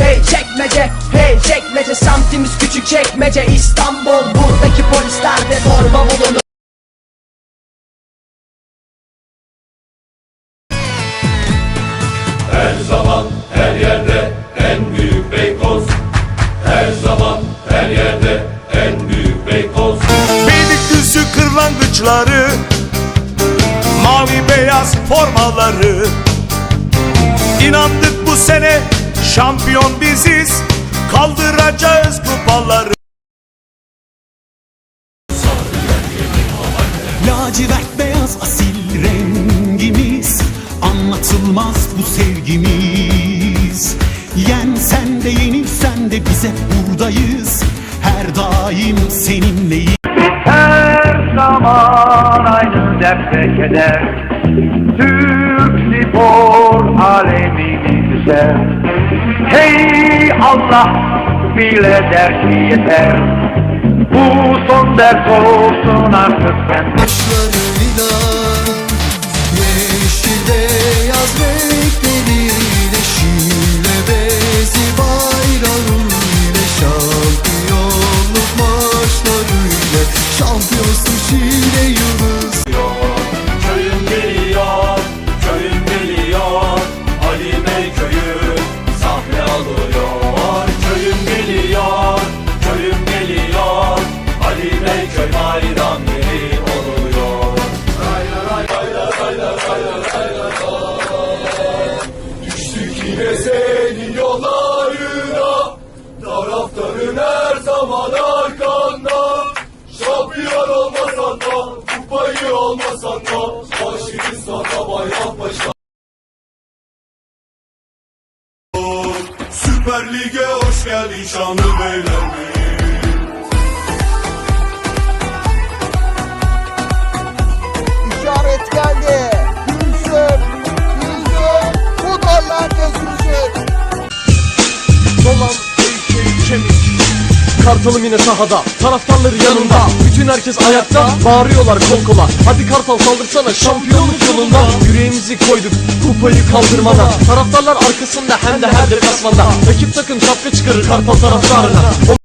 hey çekmece. Hey çekmece. Semtimiz küçük çekmece. İstanbul buradaki polisler de torba bulunur. Her zaman her yerde en büyük Beykoz. Her zaman her yerde en büyük Beykoz. Beylikdüzü kırlangıçları Mavi beyaz formaları. İnandık bu sene şampiyon biziz Kaldıracağız kupaları. Lacivert beyaz asil rengimiz Anlatılmaz bu sevgimiz. Yen sen de yenilsen de biz hep buradayız. Her daim seninleyiz. Her zaman aynı dert ve keder. Türk spor alemini güzel Hey Allah bile der ki yeter. Bu son ders olsun artık sen Başlarıyla her zaman arkanda Şampiyon olmasan da Kupayı almasan da Başını sana Bayrampaşa Süper Lig'e hoş geldin şanlı beyler Kartalım yine sahada Taraftarları yanında. Bütün herkes ayakta Bağırıyorlar kol kola. Hadi Kartal saldırsana Şampiyonluk yolunda Yüreğimizi koyduk Kupayı kaldırmana Taraftarlar arkasında Hem de her deplasmanda. Rakip takım şapka çıkarır Kartal taraftarına